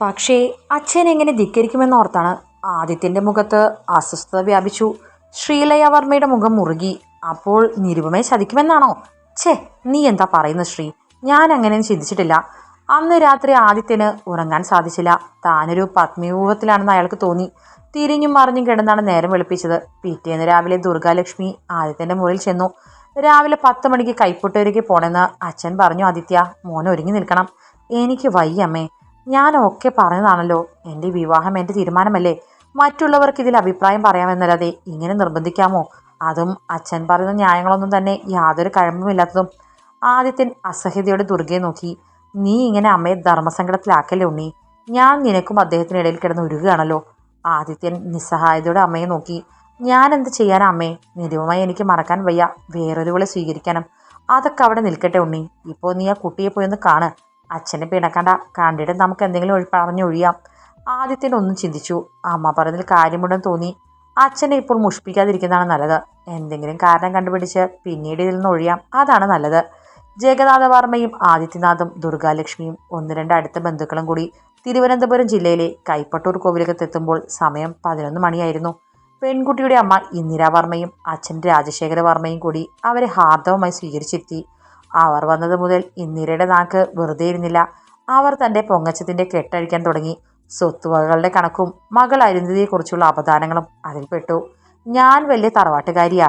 പക്ഷേ അച്ഛൻ എങ്ങനെ ധിക്കരിക്കുമെന്നോർത്താണ് ആദിത്യന്റെ മുഖത്ത് അസ്വസ്ഥത വ്യാപിച്ചു. ശ്രീലയവർമ്മയുടെ മുഖം മുറുകി. അപ്പോൾ നിരുപമയെ ചതിക്കുമെന്നാണോ? ഛേ നീ എന്താ പറയുന്നത് ശ്രീ? ഞാൻ അങ്ങനെ ചിന്തിച്ചിട്ടില്ല. അന്ന് രാത്രി ആദിത്യന് ഉറങ്ങാൻ സാധിച്ചില്ല. താനൊരു പത്മവ്യൂഹത്തിലാണെന്ന് അയാൾക്ക് തോന്നി. തിരിഞ്ഞും മറിഞ്ഞും കിടന്നാണ് നേരം വെളുപ്പിച്ചത്. പിറ്റേന്ന് രാവിലെ ദുർഗാലക്ഷ്മി ആദിത്യന്റെ മുറിയിൽ ചെന്നു. രാവിലെ പത്ത് മണിക്ക് കൈപ്പൊട്ടൂരേക്ക് പോണെന്ന് അച്ഛൻ പറഞ്ഞു ആദിത്യ മോൻ ഒരുങ്ങി നിൽക്കണം. എനിക്ക് വയ്യമ്മേ ഞാനൊക്കെ പറഞ്ഞതാണല്ലോ. എന്റെ വിവാഹം എന്റെ തീരുമാനമല്ലേ? മറ്റുള്ളവർക്ക് ഇതിൽ അഭിപ്രായം പറയാമെന്നല്ലാതെ ഇങ്ങനെ നിർബന്ധിക്കാമോ? അതും അച്ഛൻ പറയുന്ന ന്യായങ്ങളൊന്നും തന്നെ യാതൊരു കഴമ്പുമില്ലാത്തതും. ആദിത്യൻ അസഹ്യതയോടെ ദുർഗയെ നോക്കി. നീ ഇങ്ങനെ അമ്മയെ ധർമ്മസങ്കടത്തിലാക്കല്ലേ ഉണ്ണി? ഞാൻ നിനക്കും അദ്ദേഹത്തിനിടയിൽ കിടന്ന് ഉരുകുകയാണല്ലോ. ആദിത്യൻ നിസ്സഹായതയോടെ അമ്മയെ നോക്കി. ഞാൻ എന്ത് ചെയ്യാനാ അമ്മേ? നിരവുമായി എനിക്ക് മറക്കാൻ വയ്യ. വേറൊരുവളെ സ്വീകരിക്കാനും അതൊക്കെ അവിടെ നിൽക്കട്ടെ ഉണ്ണി. ഇപ്പോൾ നീ ആ കുട്ടിയെ പോയി ഒന്ന് കാണ്. അച്ഛനെ പിണക്കണ്ട. കണ്ടിട്ട് നമുക്ക് എന്തെങ്കിലും പറഞ്ഞൊഴിയാം ആദിത്യൻ ഒന്നും ചിന്തിച്ചു. അമ്മ പറഞ്ഞതിൽ കാര്യമുണ്ടെന്ന് തോന്നി. അച്ഛനെ ഇപ്പോൾ മുഷിപ്പിക്കാതിരിക്കുന്നതാണ് നല്ലത്. എന്തെങ്കിലും കാരണം കണ്ടുപിടിച്ച് പിന്നീട് ഇതിൽ നിന്ന് ഒഴിയാം. അതാണ് നല്ലത്. ജഗന്നാഥവർമ്മയും ആദിത്യനാഥും ദുർഗാലക്ഷ്മിയും ഒന്ന് രണ്ട് അടുത്ത ബന്ധുക്കളും കൂടി തിരുവനന്തപുരം ജില്ലയിലെ കൈപ്പട്ടൂർ കോവിലകത്തെത്തുമ്പോൾ സമയം പതിനൊന്ന് മണിയായിരുന്നു. പെൺകുട്ടിയുടെ അമ്മ ഇന്ദിരാവർമ്മയും അച്ഛൻ രാജശേഖര വർമ്മയും കൂടി അവരെ ഹാർദവമായി സ്വീകരിച്ചിരുത്തി. അവർ വന്നത് മുതൽ ഇന്ദിരയുടെ നാക്ക് വെറുതെ ഇരുന്നില്ല. അവർ തന്റെ പൊങ്ങച്ചത്തിന്റെ കെട്ടഴിക്കാൻ തുടങ്ങി. സ്വത്തുവകകളുടെ കണക്കും മകൾ അരുന്ധതിയെക്കുറിച്ചുള്ള അപദാനങ്ങളും അതിൽപ്പെട്ടു ഞാൻ വലിയ തറവാട്ടുകാരിയാ.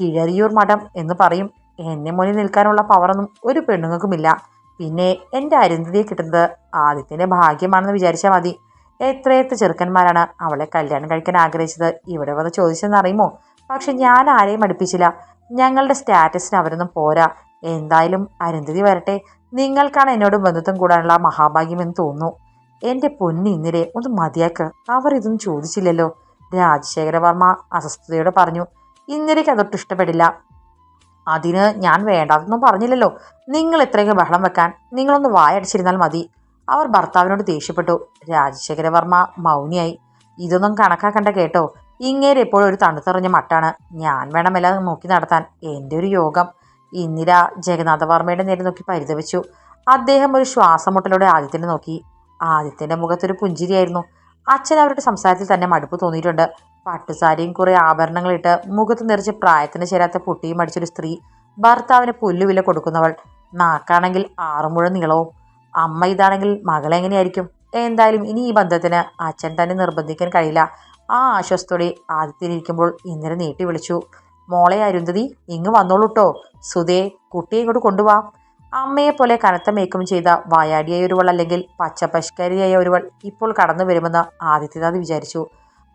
കിഴറിയൂർ മഠം എന്ന് പറയും. എന്നെ മുന്നിൽ നിൽക്കാനുള്ള പവറൊന്നും ഒരു പെണ്ണുങ്ങൾക്കുമില്ല. പിന്നെ എന്റെ അരുന്ധതിയെ കിട്ടുന്നത് ആദ്യത്തിന്റെ ഭാഗ്യമാണെന്ന് വിചാരിച്ചാൽ മതി. എത്രയെത്ര ചെറുക്കന്മാരാണ് അവളെ കല്യാണം കഴിക്കാൻ ആഗ്രഹിച്ചത്? ഇവിടെ വന്ന് ചോദിച്ചെന്നറിയുമോ പക്ഷെ ഞാൻ ആരെയും അടുപ്പിച്ചില്ല. ഞങ്ങളുടെ സ്റ്റാറ്റസിന് അവരൊന്നും പോരാ. എന്തായാലും അരുന്ധതി വരട്ടെ. നിങ്ങൾക്കാണ് എന്നോട് ബന്ധുത്വം കൂടാനുള്ള മഹാഭാഗ്യമെന്ന് തോന്നുന്നു. എന്റെ പൊന്നി ഇന്നിരെ ഒന്ന് മതിയാക്ക്. അവർ ഇതൊന്നും ചോദിച്ചില്ലല്ലോ. രാജശേഖരവർമ്മ അസ്വസ്ഥതയോടെ പറഞ്ഞു ഇന്നിരയ്ക്ക് അതൊട്ട് ഇഷ്ടപ്പെടില്ല. അതിന് ഞാൻ വേണ്ടാതൊന്നും പറഞ്ഞില്ലല്ലോ. നിങ്ങൾ ഇത്രയൊക്കെ ബഹളം വെക്കാൻ നിങ്ങളൊന്ന് വായടിച്ചിരുന്നാൽ മതി. അവർ ഭർത്താവിനോട് ദേഷ്യപ്പെട്ടു. രാജശേഖരവർമ്മ മൗനിയായി ഇതൊന്നും കണക്കാക്കണ്ട കേട്ടോ. ഇങ്ങേരെ എപ്പോഴും ഒരു തണുത്തെറിഞ്ഞ മട്ടാണ്. ഞാൻ വേണമെല്ലാം നോക്കി നടത്താൻ. എന്റെ ഒരു യോഗം. ഇന്ദിര ജഗന്നാഥവർമ്മയുടെ നേരെ നോക്കി പരിതപിച്ചു. അദ്ദേഹം ഒരു ശ്വാസമുട്ടലോടെ ആദിത്യനെ നോക്കി. ആദിത്യന്റെ മുഖത്തൊരു പുഞ്ചിരിയായിരുന്നു. അച്ഛൻ അവരുടെ സംസാരത്തിൽ തന്നെ മടുപ്പ് തോന്നിയിട്ടുണ്ട്. പട്ടുസാരിയും കുറെ ആഭരണങ്ങളിട്ട് മുഖത്ത് നിറച്ച് പ്രായത്തിന് ചേരാത്ത പൊട്ടിയും അടിച്ചൊരു സ്ത്രീ ഭർത്താവിന് പുല്ലുവില കൊടുക്കുന്നവൾ. നാക്കാണെങ്കിൽ ആറുമുഴ നീളവും. അമ്മ ഇതാണെങ്കിൽ മകളെങ്ങനെയായിരിക്കും എന്തായാലും ഇനി ഈ ബന്ധത്തിന് അച്ഛൻ തന്നെ നിർബന്ധിക്കാൻ കഴിയില്ല. ആ ആശ്വാസത്തോടെ ആദ്യത്തിനിരിക്കുമ്പോൾ ഇന്നലെ നീട്ടി വിളിച്ചു. മോളെ അരുന്ധതി ഇങ്ങ് വന്നോളൂട്ടോ. സുധേ കുട്ടിയെ ഇങ്ങോട്ട് കൊണ്ടുപോവാ അമ്മയെ പോലെ കനത്ത മേക്കും ചെയ്ത വായാടിയായ ഒരുവൾ അല്ലെങ്കിൽ പച്ചപ്പശുക്കാരിയായ ഒരുവൾ ഇപ്പോൾ കടന്നു വരുമെന്ന് ആദിത്യനാഥ് വിചാരിച്ചു.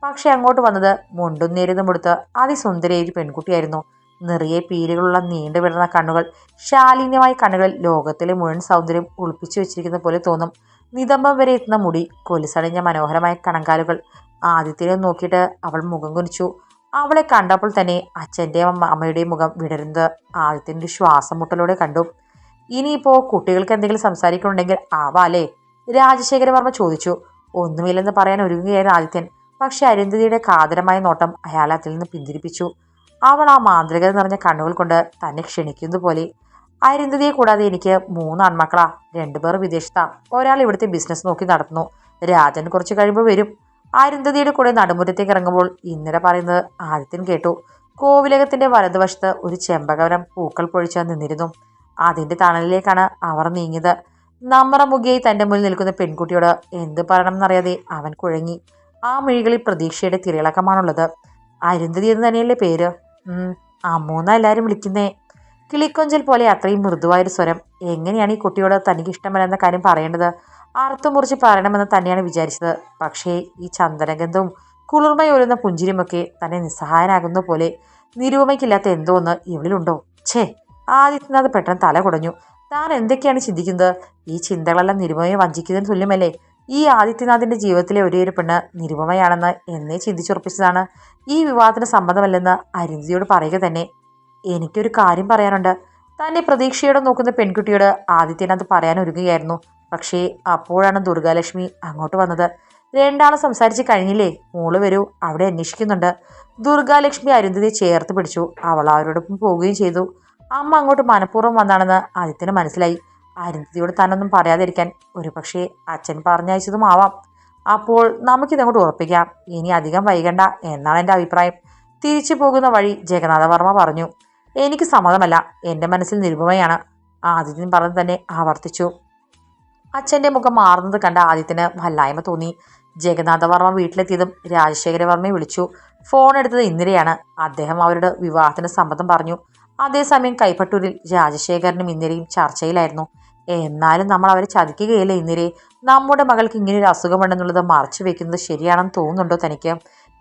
പക്ഷെ അങ്ങോട്ട് വന്നത് മുണ്ടും നേരിതും കൊടുത്ത് അതിസുന്ദരിയായ ഒരു പെൺകുട്ടിയായിരുന്നു. നിറയെ പീലുകളുള്ള നീണ്ടു വിടർന്ന കണ്ണുകൾ ശാലീന്യമായ കണ്ണുകളിൽ ലോകത്തിലെ മുഴുവൻ സൗന്ദര്യം ഒളിപ്പിച്ചു വെച്ചിരിക്കുന്ന പോലെ തോന്നും. നിതംബം വരെ എത്തുന്ന മുടി കൊലുസടിഞ്ഞ മനോഹരമായ കണങ്കാലുകൾ. ആദിത്യനെ നോക്കിയിട്ട് അവൾ മുഖം കുനിച്ചു. അവളെ കണ്ടപ്പോൾ തന്നെ അച്ഛന്റെയും അമ്മയുടെയും മുഖം വിടരുന്നത് ആദിത്യന്റെ ശ്വാസം മുട്ടലോടെ കണ്ടു. ഇനിയിപ്പോൾ കുട്ടികൾക്ക് എന്തെങ്കിലും സംസാരിക്കണമെങ്കിൽ ആവാലേ രാജശേഖരവർമ്മ ചോദിച്ചു. ഒന്നുമില്ലെന്ന് പറയാൻ ഒരുങ്ങുകയായിരുന്നു ആദിത്യൻ. പക്ഷെ അരുന്ധതിയുടെ കാതരമായ നോട്ടം അയാളെ അതിൽ നിന്ന് പിന്തിരിപ്പിച്ചു. അവൾ ആ മാന്ത്രികത നിറഞ്ഞ കണ്ണുകൾ കൊണ്ട് തന്നെ ക്ഷണിക്കുന്നത് പോലെ. അരുന്ധതിയെ കൂടാതെ എനിക്ക് മൂന്ന് ആൺമക്കളാ. രണ്ടുപേർ വിദേശത്താ. ഒരാൾ ഇവിടുത്തെ ബിസിനസ് നോക്കി നടത്തുന്നു. രാജൻ കുറച്ച് കഴിയുമ്പോൾ വരും. അരുന്ധതിയുടെ കൂടെ നടുമുറ്റത്തേക്ക് ഇറങ്ങുമ്പോൾ ഇന്നലെ പറയുന്നത് ആദിത്യൻ കേട്ടു. കോവിലകത്തിന്റെ വലതുവശത്ത് ഒരു ചെമ്പകവരം പൂക്കൾ പൊഴിച്ച് നിന്നിരുന്നു. അതിന്റെ തണലിലേക്കാണ് അവർ നീങ്ങിയത്. നമ്രമുഖിയായി തന്റെ മുന്നിൽ നിൽക്കുന്ന പെൺകുട്ടിയോട് എന്ത് പറയണമെന്നറിയാതെ അവൻ കുഴങ്ങി. ആ മിഴികളിൽ പ്രതീക്ഷയുടെ തിരയിളക്കമാണുള്ളത് അരുന്ധതി എന്ന് തന്നെയല്ലേ പേര്? അമ്മൂന്ന എല്ലാവരും വിളിക്കുന്നേ. കിളിക്കൊഞ്ചൽ പോലെ അത്രയും മൃദുവായൊരു സ്വരം. എങ്ങനെയാണ് ഈ കുട്ടിയോട് തനിക്ക് ഇഷ്ടമല്ലെന്ന കാര്യം പറയേണ്ടത്? അർത്ഥം മുറിച്ച് പറയണമെന്ന് തന്നെയാണ് വിചാരിച്ചത്. പക്ഷേ ഈ ചന്ദനഗന്ധവും കുളിർമയൊരുന്ന പുഞ്ചിരിയുമൊക്കെ തന്നെ നിസ്സഹായനാകുന്ന പോലെ നിരൂപമയ്ക്കില്ലാത്ത എന്തോ ഒന്ന് ഇവളിലുണ്ടോ? ഛേ ആദിത്യനാഥ് പെട്ടെന്ന് തല കുടഞ്ഞു. താൻ എന്തൊക്കെയാണ് ചിന്തിക്കുന്നത്? ഈ ചിന്തകളെല്ലാം നിരുപമയെ വഞ്ചിക്കുന്നതിന് തുല്യമല്ലേ? ഈ ആദിത്യനാഥിന്റെ ജീവിതത്തിലെ ഒരേ ഒരു പെണ്ണ് നിരുപമയാണെന്ന് എന്നേ ചിന്തിച്ചുറപ്പിച്ചതാണ്. ഈ വിവാഹത്തിന് സമ്മതമല്ലെന്ന് അരുന്ധിയോട് പറയുക തന്നെ എനിക്കൊരു കാര്യം പറയാനുണ്ട്. തന്നെ പ്രതീക്ഷയോടെ നോക്കുന്ന പെൺകുട്ടിയോട് ആദിത്യനാഥ് പറയാൻ ഒരുങ്ങുകയായിരുന്നു. പക്ഷേ അപ്പോഴാണ് ദുർഗാലക്ഷ്മി അങ്ങോട്ട് വന്നത്. രണ്ടാളും സംസാരിച്ച് കഴിഞ്ഞില്ലേ? മോൾ വരൂ അവിടെ അന്വേഷിക്കുന്നുണ്ട്. ദുർഗാലക്ഷ്മി അരുന്ധതി ചേർത്ത് പിടിച്ചു. അവൾ അവരോടൊപ്പം പോവുകയും ചെയ്തു. അമ്മ അങ്ങോട്ട് മനഃപൂർവം വന്നാണെന്ന് ആദിത്യന് മനസ്സിലായി. അരുന്ധതിയോട് താനൊന്നും പറയാതിരിക്കാൻ ഒരു പക്ഷേ അച്ഛൻ പറഞ്ഞയച്ചതും ആവാം. അപ്പോൾ നമുക്കിതങ്ങോട്ട് ഉറപ്പിക്കാം. ഇനി അധികം വൈകണ്ട എന്നാണ് എന്റെ അഭിപ്രായം. തിരിച്ചു പോകുന്ന വഴി ജഗന്നാഥവർമ്മ പറഞ്ഞു. എനിക്ക് സമ്മതമല്ല. എന്റെ മനസ്സിൽ നിരുപമയാണ്. ആദിത്യൻ പറഞ്ഞു തന്നെ ആവർത്തിച്ചു. അച്ഛന്റെ മുഖം മാറുന്നത് കണ്ട ആദിത്യന് വല്ലായ്മ തോന്നി. ജഗന്നാഥവർമ്മ വീട്ടിലെത്തിയതും രാജശേഖരവർമ്മയെ വിളിച്ചു. ഫോൺ എടുത്തത് ഇന്ദിരയാണ്. അദ്ദേഹം അവരുടെ വിവാഹത്തിന് സമ്മതം പറഞ്ഞു. അതേസമയം കൈപ്പട്ടൂരിൽ രാജശേഖരനും ഇന്ദിരയും ചർച്ചയിലായിരുന്നു. എന്നാലും നമ്മൾ അവരെ ചതിക്കുകയില്ല ഇന്ദിരയെ നമ്മുടെ മകൾക്ക് ഇങ്ങനെ ഒരു അസുഖമുണ്ടെന്നുള്ളത് മറച്ചു വെക്കുന്നത് ശരിയാണെന്ന് തോന്നുന്നുണ്ടോ തനിക്ക്?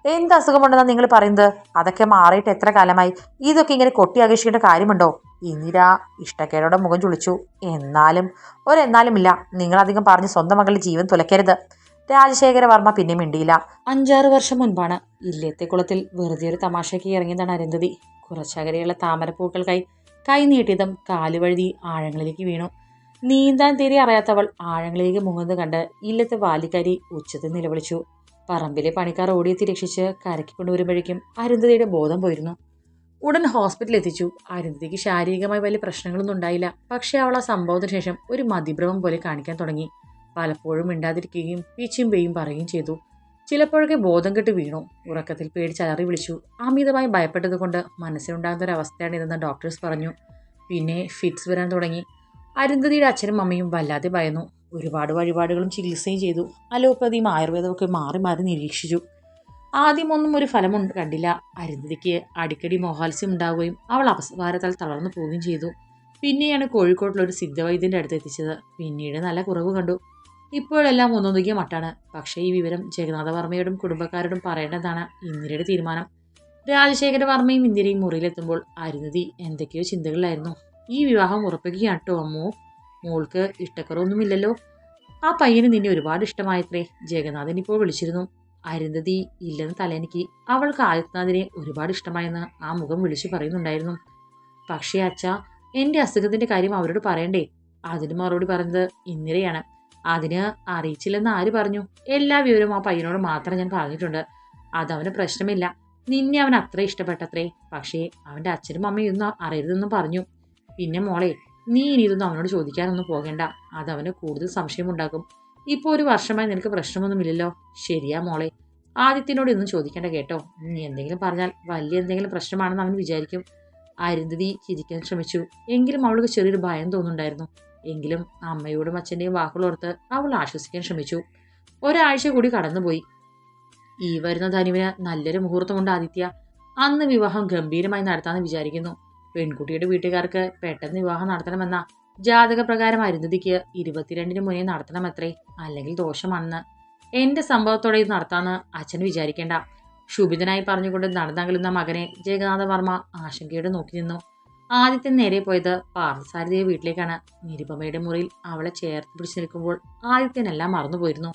എന്ത് അസുഖമുണ്ടെന്നാണ് നിങ്ങൾ പറയുന്നത്? അതൊക്കെ മാറിയിട്ട് എത്ര കാലമായി? ഇതൊക്കെ ഇങ്ങനെ കൊട്ടി ആകർഷിക്കേണ്ട കാര്യമുണ്ടോ? ഇന്ദിര ഇഷ്ടക്കേടോടെ മുഖം ചുളിച്ചു. എന്നാലും ഒരെന്നാലും ഇല്ല നിങ്ങളധികം പറഞ്ഞ് സ്വന്തം മകളുടെ ജീവൻ തുലക്കരുത് രാജശേഖര വർമ്മ പിന്നെ മിണ്ടിയില്ല. അഞ്ചാറ് വർഷം മുൻപാണ് ഇല്ലത്തെ കുളത്തിൽ വെറുതെ ഒരു തമാശയ്ക്ക് ഇറങ്ങിയതാണ് അരുന്ധതി. കുറച്ചകരെയുള്ള താമരപ്പൂക്കൾക്കായി കൈ നീട്ടിയതും കാലുവഴുതി ആഴങ്ങളിലേക്ക് വീണു. നീന്താൻ തീരെ അറിയാത്തവൾ ആഴങ്ങളിലേക്ക് മുങ്ങുന്നത് കണ്ട് ഇല്ലത്തെ വാലിക്കാരി ഉച്ചത്തിൽ നിലവിളിച്ചു. പറമ്പിലെ പണിക്കാർ ഓടിയെത്തി രക്ഷിച്ച് കരക്കി കൊണ്ടുവരുമ്പോഴേക്കും അരുന്ധതിയുടെ ബോധം പോയിരുന്നു. ഉടൻ ഹോസ്പിറ്റലിൽ എത്തിച്ചു. അരുന്ധതിക്ക് ശാരീരികമായി വലിയ പ്രശ്നങ്ങളൊന്നും ഉണ്ടായില്ല. പക്ഷേ അവൾ ആ സംഭവത്തിന് ശേഷം ഒരു മതിഭ്രമം പോലെ കാണിക്കാൻ തുടങ്ങി. പലപ്പോഴും മിണ്ടാതിരിക്കുകയും പീച്ചും പേയും പറയുകയും ചെയ്തു. ചിലപ്പോഴൊക്കെ ബോധം കെട്ട് വീണു. ഉറക്കത്തിൽ പേടിച്ചലറി വിളിച്ചു. അമിതമായി ഭയപ്പെട്ടതുകൊണ്ട് മനസ്സിലുണ്ടാകുന്ന ഒരു അവസ്ഥയാണിതെന്ന് ഡോക്ടേഴ്സ് പറഞ്ഞു. പിന്നെ ഫിറ്റ്സ് വരാൻ തുടങ്ങി. അരുന്ധതിയുടെ അച്ഛനും അമ്മയും വല്ലാതെ ഭയന്നു. ഒരുപാട് വഴിപാടുകളും ചികിത്സയും ചെയ്തു. അലോപ്പതിയും ആയുർവേദമൊക്കെ മാറി മാറി നിരീക്ഷിച്ചു. ആദ്യമൊന്നും ഒരു ഫലം കണ്ടില്ല. അരുന്ധതിക്ക് അടിക്കടി മോഹാത്സ്യം ഉണ്ടാവുകയും അവൾ അപസ്മാരത്താൽ തളർന്നു പോവുകയും ചെയ്തു. പിന്നെയാണ് കോഴിക്കോട്ടിലൊരു ഒരു സിദ്ധവൈദ്യന്റെ അടുത്ത് എത്തിച്ചത്. പിന്നീട് നല്ല കുറവ് കണ്ടു. ഇപ്പോഴെല്ലാം ഒന്നൊന്നുകിയ മട്ടാണ്. പക്ഷേ ഈ വിവരം ജഗന്നാഥവർമ്മയോടും കുടുംബക്കാരോടും പറയേണ്ടതാണ് ഇന്ദിരയുടെ തീരുമാനം. രാജശേഖര വർമ്മയും ഇന്ദിരയും മുറിയിലെത്തുമ്പോൾ അരുന്ധതി എന്തൊക്കെയോ ചിന്തകളിലായിരുന്നു. ഈ വിവാഹം ഉറപ്പിക്കുകയാണ് കേട്ടോ അമ്മോ. മോൾക്ക് ഇഷ്ടക്കുറവൊന്നുമില്ലല്ലോ. ആ പയ്യന് നിന്നെ ഒരുപാട് ഇഷ്ടമായത്രേ. ജഗന്നാഥൻ ഇപ്പോൾ വിളിച്ചിരുന്നു. അരുന്ധതി ഇല്ലെന്ന് തലേനിക്ക് അവൾക്ക് ആദിത്യനാഥിനെ ഒരുപാട് ഇഷ്ടമായെന്ന് ആ മുഖം വിളിച്ചു പറയുന്നുണ്ടായിരുന്നു. പക്ഷേ അച്ഛ എന്റെ അസുഖത്തിന്റെ കാര്യം അവരോട് പറയണ്ടേ? അതിന് മറുപടി പറഞ്ഞത് ഇന്നിരയാണ് അതിന് അറിയിച്ചില്ലെന്ന് ആര് പറഞ്ഞു? എല്ലാ വിവരവും ആ പയ്യനോട് മാത്രം ഞാൻ പറഞ്ഞിട്ടുണ്ട്. അതവന് പ്രശ്നമില്ല. നിന്നെ അവൻ അത്ര ഇഷ്ടപ്പെട്ടത്രേ. പക്ഷേ അവന്റെ അച്ഛനും അമ്മയും ഒന്നും അറിയരുതെന്നും പറഞ്ഞു. പിന്നെ മോളെ നീ ഇനി ഇതൊന്നും അവനോട് ചോദിക്കാനൊന്നും പോകേണ്ട. അതവന് കൂടുതൽ സംശയമുണ്ടാക്കും. ഇപ്പോൾ ഒരു വർഷമായി നിനക്ക് പ്രശ്നമൊന്നുമില്ലല്ലോ. ശരിയാ മോളെ. ആദിത്യനോട് ഇന്നും ചോദിക്കേണ്ട കേട്ടോ. നീ എന്തെങ്കിലും പറഞ്ഞാൽ വലിയ എന്തെങ്കിലും പ്രശ്നമാണെന്ന് അവൻ വിചാരിക്കും. അരുന്ധതി ചിരിക്കാൻ ശ്രമിച്ചു. എങ്കിലും അവൾക്ക് ചെറിയൊരു ഭയം തോന്നുന്നുണ്ടായിരുന്നു. എങ്കിലും അമ്മയോടും അച്ഛന്റെയും വാക്കുകളോർത്ത് അവൾ ആശ്വസിക്കാൻ ശ്രമിച്ചു. ഒരാഴ്ച കൂടി കടന്നുപോയി. ഈ വരുന്ന ധനുവിന് നല്ലൊരു മുഹൂർത്തമുണ്ട് ആദിത്യ. അന്ന് വിവാഹം ഗംഭീരമായി നടത്താമെന്ന് വിചാരിക്കുന്നു. പെൺകുട്ടിയുടെ വീട്ടുകാർക്ക് പെട്ടെന്ന് വിവാഹം നടത്തണമെന്ന ജാതക പ്രകാരം അരുന്ധതിക്ക് ഇരുപത്തിരണ്ടിന് മുന്നേ നടത്തണമത്രേ? അല്ലെങ്കിൽ ദോഷമാണെന്ന്. എന്റെ സംഭവത്തോടെ ഇത് നടത്താമെന്ന് അച്ഛൻ വിചാരിക്കേണ്ട. ശുഭിതനായി പറഞ്ഞുകൊണ്ട് നടന്നകലുന്ന മകനെ ജഗന്നാഥ വർമ്മ ആശങ്കയോടെ നോക്കി നിന്നു. ആദ്യത്തെ നേരെ പോയത് പാർത്ഥസാരഥിയുടെ വീട്ടിലേക്കാണ്. നിരുപമയുടെ മുറിയിൽ അവളെ ചേർത്ത് പിടിച്ചു നിൽക്കുമ്പോൾ ആദിത്യനെല്ലാം മറന്നുപോയിരുന്നു.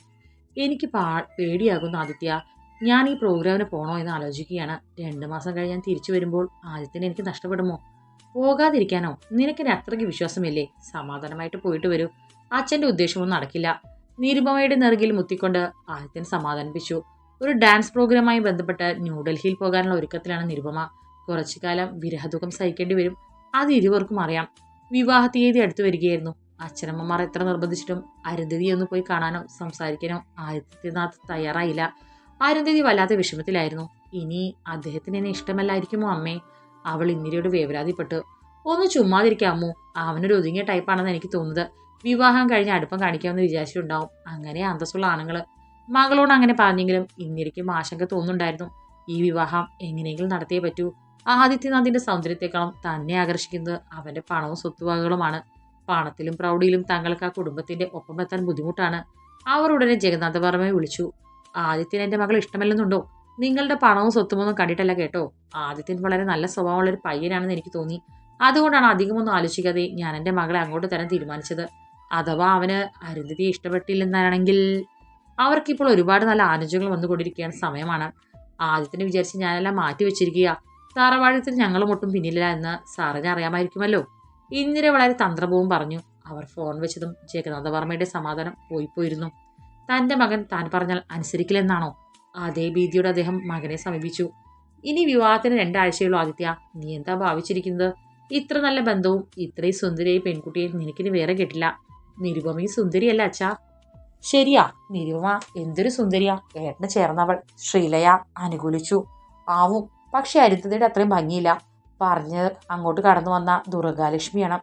എനിക്ക് പാ പേടിയാകുന്നു ആദിത്യ. ഞാൻ ഈ പ്രോഗ്രാമിന് പോണോ എന്ന് ആലോചിക്കുകയാണ്. രണ്ട് മാസം കഴിഞ്ഞ് ഞാൻ തിരിച്ചു വരുമ്പോൾ ആദിത്യനെ എനിക്ക് നഷ്ടപ്പെടുമോ? പോകാതിരിക്കാനോ? നിനക്കെന്നെ അത്രയ്ക്ക് വിശ്വാസമില്ലേ? സമാധാനമായിട്ട് പോയിട്ട് വരൂ. അച്ഛന്റെ ഉദ്ദേശമൊന്നും നടക്കില്ല. നിരുപമയുടെ നെറുകിൽ മുത്തിക്കൊണ്ട് ആദിത്യൻ സമാധാനിപ്പിച്ചു. ഒരു ഡാൻസ് പ്രോഗ്രാമായി ബന്ധപ്പെട്ട് ന്യൂഡൽഹിയിൽ പോകാനുള്ള ഒരുക്കത്തിലാണ് നിരുപമ. കുറച്ചു കാലം വിരഹദുഃഖം സഹിക്കേണ്ടി വരും. അത് ഇരുവർക്കും അറിയാം. വിവാഹ തീയതി അടുത്തു വരികയായിരുന്നു. അച്ഛനമ്മമാർ എത്ര നിർബന്ധിച്ചിട്ടും അരുന്ധതി ഒന്ന് പോയി കാണാനോ സംസാരിക്കാനോ ആദിത്യനാഥ് തയ്യാറായില്ല. അരുന്ധതി വല്ലാത്ത വിഷമത്തിലായിരുന്നു. ഇനി അദ്ദേഹത്തിന് എന്നെ ഇഷ്ടമല്ലായിരിക്കുമോ അമ്മേ? അവൾ ഇന്ദിരയോട് വേവരാതിപ്പെട്ടു ഒന്ന് ചുമ്മാതിരിക്കാമോ അവനൊരു ഒതുങ്ങിയ ടൈപ്പാണെന്ന് എനിക്ക് തോന്നുന്നത്. വിവാഹം കഴിഞ്ഞ് അടുപ്പം കാണിക്കാമെന്ന് വിചാരിച്ചിട്ടുണ്ടാവും. അങ്ങനെ അന്തസ്സുള്ള ആണുങ്ങൾ മകളോട് അങ്ങനെ പറഞ്ഞെങ്കിലും ഇന്ദിരയ്ക്കും ആശങ്ക തോന്നുന്നുണ്ടായിരുന്നു. ഈ വിവാഹം എങ്ങനെയെങ്കിലും നടത്തിയേ പറ്റൂ. ആദിത്യനാഥിന്റെ സൗന്ദര്യത്തെക്കാളും തന്നെ ആകർഷിക്കുന്നത് അവന്റെ പണവും സ്വത്തുവകകളുമാണ്. പണത്തിലും പ്രൗഢിയിലും തങ്ങൾക്ക് ആ കുടുംബത്തിന്റെ ഒപ്പമെത്താൻ ബുദ്ധിമുട്ടാണ്. അവർ ഉടനെ ജഗന്നാഥവർമ്മയെ വിളിച്ചു. ആദിത്യൻ എന്റെ മകൾ ഇഷ്ടമല്ലെന്നുണ്ടോ? നിങ്ങളുടെ പണവും സ്വത്തും ഒന്നും കണ്ടിട്ടല്ല കേട്ടോ. ആദിത്യൻ വളരെ നല്ല സ്വഭാവമുള്ള ഒരു പയ്യനാണെന്ന് എനിക്ക് തോന്നി. അതുകൊണ്ടാണ് അധികമൊന്നും ആലോചിക്കാതെ ഞാൻ എന്റെ മകളെ അങ്ങോട്ട് തരാൻ തീരുമാനിച്ചത്. അഥവാ അവന് അരുന്ധതിയെ ഇഷ്ടപ്പെട്ടില്ലെന്നാണെങ്കിൽ അവർക്കിപ്പോൾ ഒരുപാട് നല്ല ആലോചനകൾ വന്നുകൊണ്ടിരിക്കുകയാണ് സമയമാണ്. ആദ്യത്തിന് വിചാരിച്ച് ഞാനെല്ലാം മാറ്റി വെച്ചിരിക്കുക. തറവാഴത്തിൽ ഞങ്ങളും ഒട്ടും പിന്നില്ല എന്ന് സാറിന് അറിയാമായിരിക്കുമല്ലോ. ഇന്ദിര വളരെ തന്ത്രപൂവും പറഞ്ഞു. അവർ ഫോൺ വെച്ചതും ജഗന്നാഥവർമ്മയുടെ സമാധാനം പോയിപ്പോയിരുന്നു തന്റെ മകൻ താൻ പറഞ്ഞാൽ അനുസരിക്കില്ലെന്നാണോ? അതേ ഭീതിയോടെ അദ്ദേഹം മകനെ സമീപിച്ചു. ഇനി വിവാഹത്തിന് രണ്ടാഴ്ചയുള്ളൂ ആദിത്യ. നീ എന്താ ഭാവിച്ചിരിക്കുന്നത്? ഇത്ര നല്ല ബന്ധവും ഇത്രയും സുന്ദരിയായി പെൺകുട്ടിയെ നിനക്കിനി വേറെ കിട്ടില്ല. നിരുപമയും സുന്ദരിയല്ല അച്ഛാ. ശരിയാ നിരുപമ എന്തൊരു സുന്ദരിയാ. ഏട്ടന് ചേർന്നവൾ. ശ്രീലയ അനുകൂലിച്ചു. ആവും പക്ഷെ അരുന്ധതിയുടെ അത്രയും ഭംഗിയില്ല. പറഞ്ഞ് അങ്ങോട്ട് കടന്നു വന്ന ദുർഗാലക്ഷ്മിയാണ്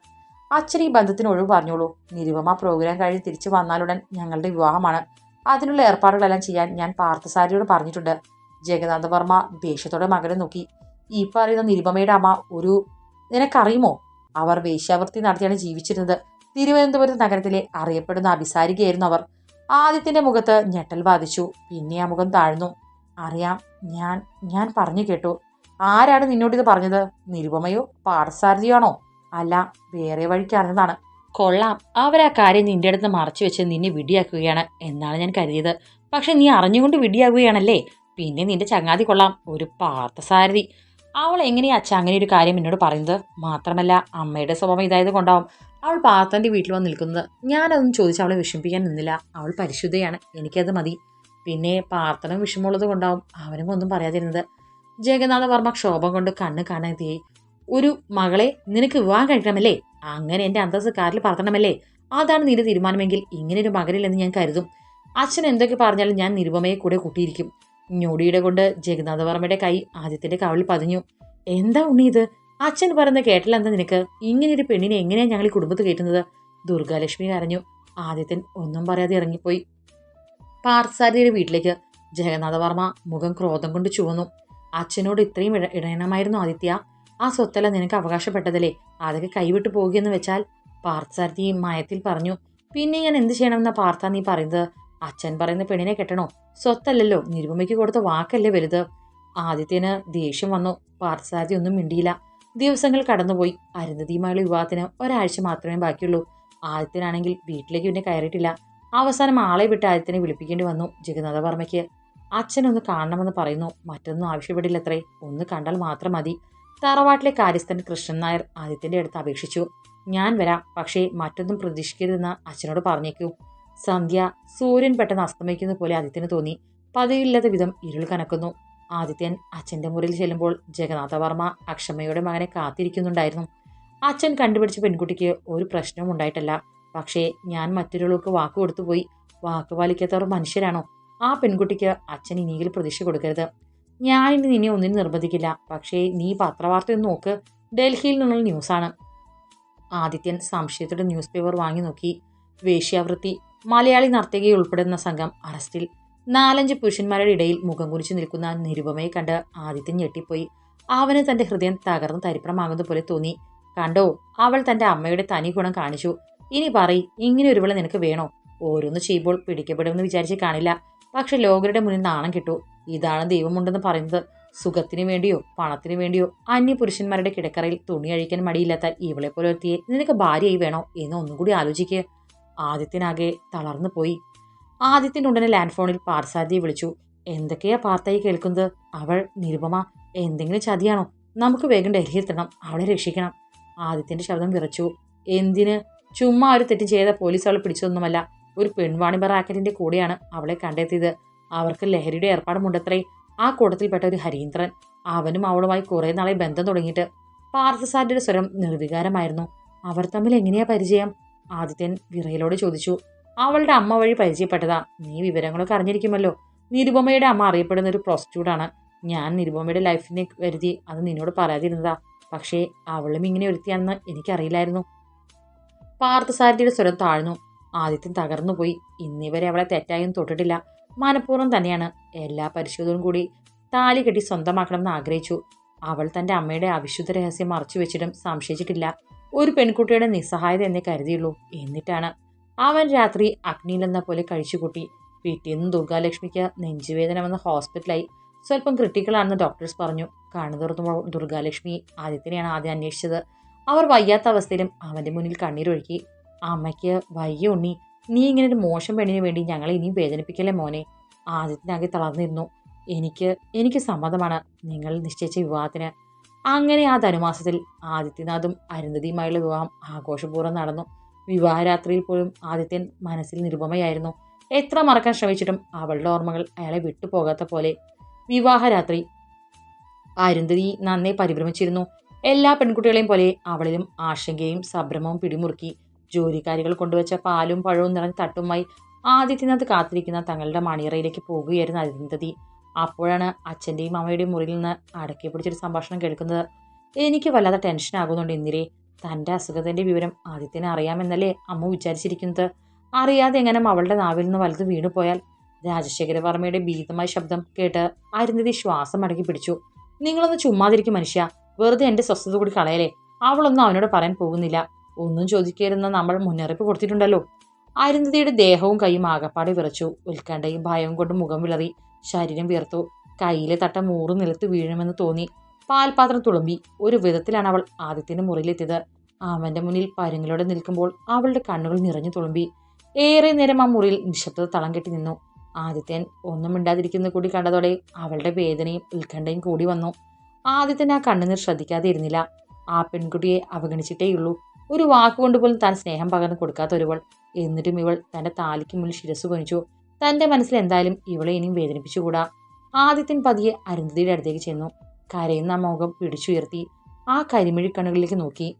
അച്ഛൻ ഈ ബന്ധത്തിന് ഒഴിവ് പറഞ്ഞോളൂ. നിരുപമ പ്രോഗ്രാം കഴിഞ്ഞ് തിരിച്ചു വന്നാലുടൻ ഞങ്ങളുടെ വിവാഹമാണ്. അതിനുള്ള ഏർപ്പാടുകളെല്ലാം ചെയ്യാൻ ഞാൻ പാർത്ഥസാരിയോട് പറഞ്ഞിട്ടുണ്ട്. ജഗന്നാഥ വർമ്മ ദേഷ്യത്തോടെ മകനെ നോക്കി. ഈ പറയുന്ന നിരുപമയുടെ അമ്മ ഒരു നിനക്കറിയുമോ? അവർ വേശ്യാവൃത്തി നടത്തിയാണ് ജീവിച്ചിരുന്നത്. തിരുവനന്തപുരം നഗരത്തിലെ അറിയപ്പെടുന്ന അഭിസാരികയായിരുന്നു അവർ. ആദ്യത്തിന്റെ മുഖത്ത് ഞെട്ടൽ ബാധിച്ചു പിന്നെ ആ മുഖം താഴ്ന്നു. അറിയാം ഞാൻ ഞാൻ പറഞ്ഞു കേട്ടു. ആരാണ് നിന്നോട് ഇത് പറഞ്ഞത്? നിരുപമയോ പാഠസാരഥിയാണോ അല്ല വേറെ വഴിക്ക് അറിഞ്ഞതാണ്. കൊള്ളാം. അവരാ കാര്യം നിന്റെ അടുത്ത് മറച്ചു വെച്ച് നിന്നെ വിടിയാക്കുകയാണ് എന്നാണ് ഞാൻ കരുതിയത്. പക്ഷെ നീ അറിഞ്ഞുകൊണ്ട് വിടിയാകുകയാണല്ലേ പിന്നെ നിന്റെ ചങ്ങാതി കൊള്ളാം. ഒരു പാർത്ഥസാരഥി. അവൾ എങ്ങനെയാ അച്ഛ അങ്ങനെ ഒരു കാര്യം എന്നോട് പറയുന്നത്? മാത്രമല്ല അമ്മയുടെ സ്വഭാവം ഇതായത് കൊണ്ടാവും അവൾ പാർത്ഥന്റെ വീട്ടിൽ വന്ന് നിൽക്കുന്നത്. ഞാനതൊന്നും ചോദിച്ച് അവളെ വിഷമിപ്പിക്കാൻ നിന്നില്ല. അവൾ പരിശുദ്ധയാണ്. എനിക്കത് മതി. പിന്നെ പാർത്ഥനും വിഷമമുള്ളത് കൊണ്ടാവും അവനും ഒന്നും പറയാതിരുന്നത്. ജഗന്നാഥ വർമ്മ ക്ഷോഭം കൊണ്ട് കണ്ണ് കാണാതെയായി ഒരു മകളെ നിനക്ക് വിവാഹം കഴിക്കണമല്ലേ? അങ്ങനെ എന്റെ അന്തസ് കാറിൽ പറത്തണമല്ലേ? അതാണ് നിന്റെ തീരുമാനമെങ്കിൽ ഇങ്ങനെ ഒരു മകനില്ലെന്ന് ഞാൻ കരുതും. അച്ഛൻ എന്തൊക്കെ പറഞ്ഞാലും ഞാൻ നിരുപമയെ കൂടെ കൂട്ടിയിരിക്കും. ഞൊടിയുടെ കൊണ്ട് ജഗന്നാഥവർമ്മയുടെ കൈ ആദ്യത്തിന്റെ കവളിൽ പതിഞ്ഞു. എന്താ ഉണ്ണി ഇത്? അച്ഛൻ പറയുന്ന കേട്ടില്ല എന്താ നിനക്ക്? ഇങ്ങനെയൊരു പെണ്ണിനെ എങ്ങനെയാ ഞങ്ങൾ ഈ കുടുംബത്ത് കയറ്റുന്നത്? ദുർഗാലക്ഷ്മി കരഞ്ഞു. ആദിത്യൻ ഒന്നും പറയാതെ ഇറങ്ങിപ്പോയി. പാർസാരിയുടെ വീട്ടിലേക്ക് ജഗന്നാഥവർമ്മ മുഖം ക്രോധം കൊണ്ട് ചുവന്നു. അച്ഛനോട് ഇത്രയും ഇട ഇടയണമായിരുന്നു ആദിത്യ. ആ സ്വത്തല്ല നിനക്ക് അവകാശപ്പെട്ടതല്ലേ? അതൊക്കെ കൈവിട്ട് പോകുകയെന്ന് വെച്ചാൽ പാർത്ഥസാരഥി മയത്തിൽ പറഞ്ഞു പിന്നെ ഞാൻ എന്ത് ചെയ്യണമെന്ന പാർത്ഥ നീ പറയുന്നത്? അച്ഛൻ പറയുന്ന പെണ്ണിനെ കെട്ടണോ? സ്വത്തല്ലല്ലോ നിരുപമയ്ക്ക് കൊടുത്ത വാക്കല്ലേ വലുത്. ആദിത്യന് ദേഷ്യം വന്നു. പാർത്ഥസാരഥി ഒന്നും മിണ്ടിയില്ല. ദിവസങ്ങൾ കടന്നുപോയി. അരുന്ധതിയുമായുള്ള വിവാഹത്തിന് ഒരാഴ്ച മാത്രമേ ബാക്കിയുള്ളൂ. ആദിത്യനാണെങ്കിൽ വീട്ടിലേക്ക് പിന്നെ കയറിയിട്ടില്ല. അവസാനം ആളെ വിട്ട് ആദിത്യനെ വിളിപ്പിക്കേണ്ടി വന്നു ജഗന്നാഥ വർമ്മയ്ക്ക് അച്ഛനൊന്ന് കാണണമെന്ന് പറയുന്നു. മറ്റൊന്നും ആവശ്യപ്പെടില്ലത്രേ. ഒന്ന് കണ്ടാൽ മാത്രം മതി. തറവാട്ടിലെ കാര്യസ്ഥൻ കൃഷ്ണൻ നായർ ആദിത്യന്റെ അടുത്ത് അപേക്ഷിച്ചു. ഞാൻ വരാം പക്ഷേ മറ്റൊന്നും പ്രതീക്ഷിക്കരുതെന്ന് അച്ഛനോട് പറഞ്ഞേക്കൂ. സന്ധ്യ സൂര്യൻ പെട്ടെന്ന് അസ്തമിക്കുന്ന പോലെ ആദിത്യന് തോന്നി. പതിവില്ലാത്ത വിധം ഇരുൾ കനക്കുന്നു. ആദിത്യൻ അച്ഛന്റെ മുറിയിൽ ചെല്ലുമ്പോൾ ജഗന്നാഥ വർമ്മ അക്ഷമയുടെ മകനെ കാത്തിരിക്കുന്നുണ്ടായിരുന്നു. അച്ഛൻ കണ്ടുപിടിച്ച പെൺകുട്ടിക്ക് ഒരു പ്രശ്നവും ഉണ്ടായിട്ടല്ല. പക്ഷേ ഞാൻ മറ്റൊരാൾക്ക് വാക്ക് കൊടുത്തുപോയി. വാക്ക് പാലിക്കാത്തവർ മനുഷ്യരാണോ? ആ പെൺകുട്ടിക്ക് അച്ഛൻ ഇനിയെങ്കിലും പ്രതീക്ഷ കൊടുക്കരുത്. ഞാനിനി നിന്നെ ഒന്നിനും നിർബന്ധിക്കില്ല. പക്ഷേ നീ പത്രവാർത്ത ഒന്ന് നോക്ക്. ഡൽഹിയിൽ നിന്നുള്ള ന്യൂസാണ്. ആദിത്യൻ സംശയത്തോടെ ന്യൂസ് പേപ്പർ വാങ്ങി നോക്കി. വേശ്യാവൃത്തി മലയാളി നർത്തകിയെ ഉൾപ്പെടുന്ന സംഘം അറസ്റ്റിൽ. നാലഞ്ച് പുരുഷന്മാരുടെ ഇടയിൽ മുഖം കുറിച്ച് നിൽക്കുന്ന നിരുപമയെ കണ്ട് ആദിത്യൻ ഞെട്ടിപ്പോയി. അവന് തന്റെ ഹൃദയം തകർന്ന് തരിപ്പണമാകുന്ന പോലെ തോന്നി. കണ്ടോ അവൾ തന്റെ അമ്മയുടെ തനി ഗുണം കാണിച്ചു. ഇനി പറയി ഇങ്ങനെ ഒരുവളെ നിനക്ക് വേണോ? ഓരോന്ന് ചെയ്യുമ്പോൾ പിടിക്കപ്പെടുമെന്ന് വിചാരിച്ച് കാണില്ല. പക്ഷെ ലോകരുടെ മുന്നിൽ നാണം കിട്ടു. ഇതാണ് ദൈവമുണ്ടെന്ന് പറയുന്നത്. സുഖത്തിന് വേണ്ടിയോ പണത്തിന് വേണ്ടിയോ അന്യ പുരുഷന്മാരുടെ കിടക്കറയിൽ തുണി അഴിക്കാൻ മടിയില്ലാത്ത ഇവളെ പോലെ ഒരുത്തിയെ നിനക്ക് ഭാര്യയായി വേണോ എന്ന് ഒന്നും കൂടി ആലോചിക്കുക ആദിത്യനാകെ തളർന്നു പോയി. ആദിത്യന്റെ ഉടനെ ലാൻഡ് ഫോണിൽ പാർസാദിയെ വിളിച്ചു. എന്തൊക്കെയാ പാർത്തായി കേൾക്കുന്നത്? അവൾ നിരുപമ എന്തെങ്കിലും ചതിയാണോ? നമുക്ക് വേഗം ഡൽഹി എത്തണം. അവളെ രക്ഷിക്കണം. ആദിത്യന്റെ ശബ്ദം വിറച്ചു. എന്തിന്? ചുമ്മാ ഒരു തെറ്റ് ചെയ്ത പോലീസ് അവളെ പിടിച്ചതൊന്നുമല്ല. ഒരു പെൺവാണിബ റാക്കറ്റിന്റെ കൂടെയാണ് അവളെ കണ്ടെത്തിയത്. അവർക്ക് ലഹരിയുടെ ഏർപ്പാടുമുണ്ടത്രേ. ആ കൂട്ടത്തിൽപ്പെട്ട ഒരു ഹരീന്ദ്രൻ അവനും അവളുമായി കുറെ നാളെ ബന്ധം തുടങ്ങിയിട്ട് പാർത്ഥസാരിയുടെ സ്വരം നിർവികാരമായിരുന്നു. അവർ തമ്മിൽ എങ്ങനെയാ പരിചയം? ആദിത്യൻ വിറയലോട് ചോദിച്ചു. അവളുടെ അമ്മ വഴി പരിചയപ്പെട്ടതാ. നീ വിവരങ്ങളൊക്കെ അറിഞ്ഞിരിക്കുമല്ലോ. നിരുപമയുടെ അമ്മ അറിയപ്പെടുന്ന ഒരു പ്രോസ്റ്റിറ്റ്യൂട്ടാണ് ഞാൻ നിരുപമയുടെ ലൈഫിനെ കരുതി അത് നിന്നോട് പറയാതിരുന്നതാ. പക്ഷേ അവളും ഇങ്ങനെ ഒരുത്തിയാണെന്ന് എനിക്കറിയില്ലായിരുന്നു. പാർത്ഥസാരഥിയുടെ സ്വരം താഴ്ന്നു. ആദിത്യൻ തകർന്നുപോയി. ഇന്നിവരെ അവളെ തെറ്റായും തൊട്ടിട്ടില്ല. മനഃപൂർവം തന്നെയാണ്. എല്ലാ പരിശോധനയും കൂടി താലി കെട്ടി സ്വന്തമാക്കണമെന്ന് ആഗ്രഹിച്ചു. അവൾ തന്റെ അമ്മയുടെ അവിശുദ്ധ രഹസ്യം മറച്ചു വെച്ചിട്ടും സംശയിച്ചിട്ടില്ല. ഒരു പെൺകുട്ടിയുടെ നിസ്സഹായത എന്നേ കരുതിയുള്ളൂ. എന്നിട്ടാണ് അവൻ രാത്രി അഗ്നിയിലെന്ന പോലെ കഴിച്ചുകൂട്ടി പിറ്റേന്ന് ദുർഗാലക്ഷ്മിക്ക് നെഞ്ചുവേദന വന്ന ഹോസ്പിറ്റലായി സ്വല്പം ക്രിട്ടിക്കലാണെന്ന് ഡോക്ടേഴ്സ് പറഞ്ഞു. കണ്ണു തുറന്നപ്പോൾ ദുർഗാലക്ഷ്മി ആദ്യത്തിനെയാണ് ആദ്യം അന്വേഷിച്ചത്. അവർ വയ്യാത്ത അവസ്ഥയിലും അവന്റെ മുന്നിൽ കണ്ണീരൊഴുക്കി. അമ്മയ്ക്ക് വയ്യ ഉണ്ണി. നീ ഇങ്ങനെ ഒരു മോശം പെണ്ണിന് വേണ്ടി ഞങ്ങളെ ഇനിയും വേദനിപ്പിക്കല്ലേ മോനെ? ആദ്യത്തിനാകെ തളർന്നിരുന്നു. എനിക്ക് എനിക്ക് സമ്മതമാണ് നിങ്ങൾ നിശ്ചയിച്ച വിവാഹത്തിന്. അങ്ങനെ ആ ധനുമാസത്തിൽ ആദിത്യനാഥും അരുന്ധതിയുമായുള്ള വിവാഹം ആഘോഷപൂർവം നടന്നു. വിവാഹരാത്രിയിൽ പോലും ആദിത്യൻ മനസ്സിൽ നിരുപമയായിരുന്നു. എത്ര മറക്കാൻ ശ്രമിച്ചിട്ടും അവളുടെ ഓർമ്മകൾ അയാളെ വിട്ടുപോകാത്ത പോലെ. വിവാഹരാത്രി അരുന്ധതി നന്നേ പരിഭ്രമിച്ചിരുന്നു. എല്ലാ പെൺകുട്ടികളെയും പോലെ അവളിലും ആശങ്കയും സംഭ്രമവും പിടിമുറുക്കി. ജോലിക്കാരികൾ കൊണ്ടുവച്ച പാലും പഴവും നിറഞ്ഞ തട്ടുമായി ആദിത്യനാഥ് കാത്തിരിക്കുന്ന തങ്ങളുടെ മണിയറയിലേക്ക് പോകുകയായിരുന്നു അരുന്ധതി. അപ്പോഴാണ് അച്ഛന്റെയും അമ്മയുടെയും മുറിയിൽ നിന്ന് അടക്കി പിടിച്ചൊരു സംഭാഷണം കേൾക്കുന്നത്. എനിക്ക് വല്ലാതെ ടെൻഷൻ ആകുന്നുണ്ട് ഇന്ദിരെ. തന്റെ അസുഖത്തിന്റെ വിവരം ആദിത്യനെ അറിയാമെന്നല്ലേ അമ്മ വിചാരിച്ചിരിക്കുന്നത്. അറിയാതെ എങ്ങനെ അവളുടെ നാവിൽ നിന്ന് വലുത് വീണുപോയാൽ രാജശേഖരവർമ്മയുടെ ഭീതമായ ശബ്ദം കേട്ട് അരുന്ധതി ശ്വാസം അടക്കി പിടിച്ചു. നിങ്ങളൊന്ന് ചുമ്മാതിരിക്കും മനുഷ്യ. വെറുതെ എന്റെ സ്വസ്ഥത കൂടി കളയലേ അവളൊന്നും അവനോട് പറയാൻ പോകുന്നില്ല. ഒന്നും ചോദിക്കരുതെന്ന് നമ്മൾ മുന്നറിയിപ്പ് കൊടുത്തിട്ടുണ്ടല്ലോ. അരുന്ധതിയുടെ ദേഹവും കൈയും ആകപ്പാടെ വിറച്ചു. ഉത്കണ്ഠയും ഭയവും കൊണ്ട് മുഖം വിളറി. ശരീരം വീർത്തു കയ്യിലെ തട്ട മൂറ് നിലത്ത് വീഴുമെന്ന് തോന്നി. പാൽപാത്രം തുളുമ്പി. ഒരു വിധത്തിലാണ് അവൾ ആദിത്യന്റെ മുറിയിലെത്തിയത്. അവന്റെ മുന്നിൽ പരുങ്ങളോടെ നിൽക്കുമ്പോൾ അവളുടെ കണ്ണുകൾ നിറഞ്ഞു തുളുമ്പി. ഏറെ നേരം ആ മുറിയിൽ നിശബ്ദത തളം കെട്ടി നിന്നു. ആദിത്യൻ ഒന്നും മിണ്ടാതിരിക്കുന്ന കൂടി കണ്ടതോടെ അവളുടെ വേദനയും ഉത്കണ്ഠയും കൂടി വന്നു. ആദിത്യൻ ആ കണ്ണുനീർ ശ്രദ്ധിക്കാതെ ഇരുന്നില്ല ആ പെൺകുട്ടിയെ അവഗണിച്ചിട്ടേയുള്ളൂ. ഒരു വാക്കുകൊണ്ട് പോലും താൻ സ്നേഹം പകർന്നു കൊടുക്കാത്ത ഒരുവൾ. എന്നിട്ടും ഇവൾ തന്റെ താലിക്ക് മുന്നിൽ ശിരസ് കൊനിച്ചു തന്റെ മനസ്സിൽ എന്തായാലും ഇവളെ ഇനിയും വേദനിപ്പിച്ചുകൂടാ. ആദിത്യൻ പതിയെ അരുന്ധതിയുടെ അടുത്തേക്ക് ചെന്നു. കരയുന്ന മുഖം പിടിച്ചുയർത്തി. ആ കരിമിഴി കണ്ണുകളിലേക്ക് നോക്കി.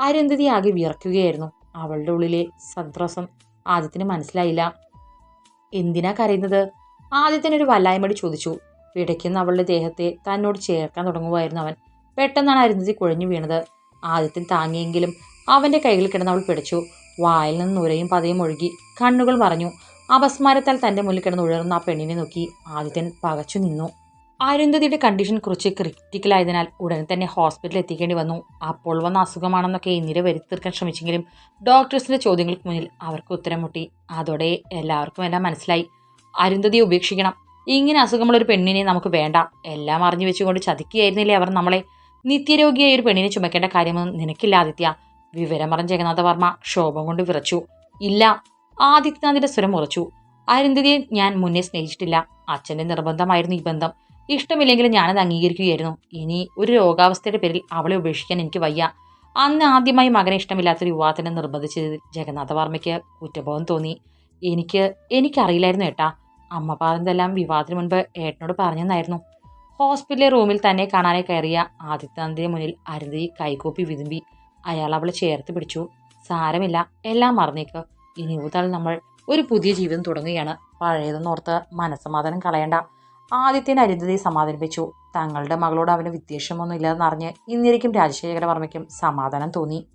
അരുന്ധതി ആകെ വിയർക്കുകയായിരുന്നു. അവളുടെ ഉള്ളിലെ സന്ത്രസം ആദിത്യന് മനസ്സിലായില്ല. എന്തിനാ കരയുന്നത്? ആദിത്യനൊരു വല്ലായ്മടി ചോദിച്ചു. പിടയ്ക്കുന്ന അവളുടെ ദേഹത്തെ തന്നോട് ചേർക്കാൻ തുടങ്ങുമായിരുന്നു അവൻ. പെട്ടെന്നാണ് അരുന്ധതി കുഴഞ്ഞു വീണത്. ആദിത്യൻ താങ്ങിയെങ്കിലും അവന്റെ കൈകളിൽ കിടന്ന് അവൾ പിടിച്ചു. വായിൽ നിന്ന് നുരയും പതയും ഒഴുകി കണ്ണുകൾ മറിഞ്ഞു. അപസ്മാരത്താൽ തന്റെ മുന്നിൽ കിടന്ന് ഉയർന്ന ആ പെണ്ണിനെ നോക്കി ആദിത്യൻ പകച്ചു നിന്നു. അരുന്ധതിയുടെ കണ്ടീഷൻ കുറച്ച് ക്രിറ്റിക്കലായതിനാൽ ഉടനെ തന്നെ ഹോസ്പിറ്റലിൽ എത്തിക്കേണ്ടി വന്നു. അപ്പോൾ വന്ന അസുഖമാണെന്നൊക്കെ ഇന്ദിര വരുത്തീർക്കാൻ ശ്രമിച്ചെങ്കിലും ഡോക്ടേഴ്സിന്റെ ചോദ്യങ്ങൾക്ക് മുന്നിൽ അവർക്ക് ഉത്തരം മുട്ടി. അതോടെ എല്ലാവർക്കും എല്ലാം മനസ്സിലായി. അരുന്ധതിയെ ഉപേക്ഷിക്കണം. ഇങ്ങനെ അസുഖമുള്ള ഒരു പെണ്ണിനെ നമുക്ക് വേണ്ട. എല്ലാം അറിഞ്ഞു വെച്ചുകൊണ്ട് ചതിക്കുകയായിരുന്നില്ലേ അവർ നമ്മളെ? നിത്യരോഗിയായ ഒരു പെണ്ണിനെ ചുമക്കേണ്ട കാര്യമൊന്നും നിനക്കില്ല ആദിത്യ. വിവരം പറഞ്ഞ ജഗന്നാഥ വർമ്മ ക്ഷോഭം കൊണ്ട് വിറച്ചു. ഇല്ല ആദിത്യനാഥിന്റെ സ്വരം ഉറച്ചു. അരുന്ധതിയെ ഞാൻ മുന്നേ സ്നേഹിച്ചിട്ടില്ല. അച്ഛന്റെ നിർബന്ധമായിരുന്നു ഈ ബന്ധം. ഇഷ്ടമില്ലെങ്കിലും ഞാനത് അംഗീകരിക്കുകയായിരുന്നു. ഇനി ഒരു രോഗാവസ്ഥയുടെ പേരിൽ അവളെ ഉപേക്ഷിക്കാൻ എനിക്ക് വയ്യ. അന്ന് ആദ്യമായി മകനെ ഇഷ്ടമില്ലാത്തൊരു യുവാത്തിനെ നിർബന്ധിച്ചതിൽ ജഗന്നാഥ വർമ്മയ്ക്ക് കുറ്റബോധം തോന്നി. എനിക്ക് എനിക്കറിയില്ലായിരുന്നു ഏട്ടാ. അമ്മ പറഞ്ഞതെല്ലാം വിവാഹത്തിന് മുൻപ് ഏട്ടനോട് പറഞ്ഞെന്നായിരുന്നു. ഹോസ്പിറ്റലിലെ റൂമിൽ തന്നെ കാണാനായി കയറിയ ആദിത്യനാഥിന്റെ മുന്നിൽ അരുന്ധി കൈകോപ്പി വിതുമ്പി. അയാൾ അവളെ ചേർത്ത് പിടിച്ചു. സാരമില്ല എല്ലാം മറന്നേക്ക്. ഇനി മുതൽ നമ്മൾ ഒരു പുതിയ ജീവിതം തുടങ്ങുകയാണ്. പഴയതെന്നോർത്ത് മനസ്സമാധാനം കളയണ്ട. ആദിത്യൻ അരുന്ധതിയെ സമാധാനിപ്പിച്ചു. തങ്ങളുടെ മകളോട് അവന് വിദ്വേഷമൊന്നും ഇല്ലെന്നറിഞ്ഞ് ഇന്നിരിക്കും രാജശേഖര വർമ്മയ്ക്കും സമാധാനം തോന്നി.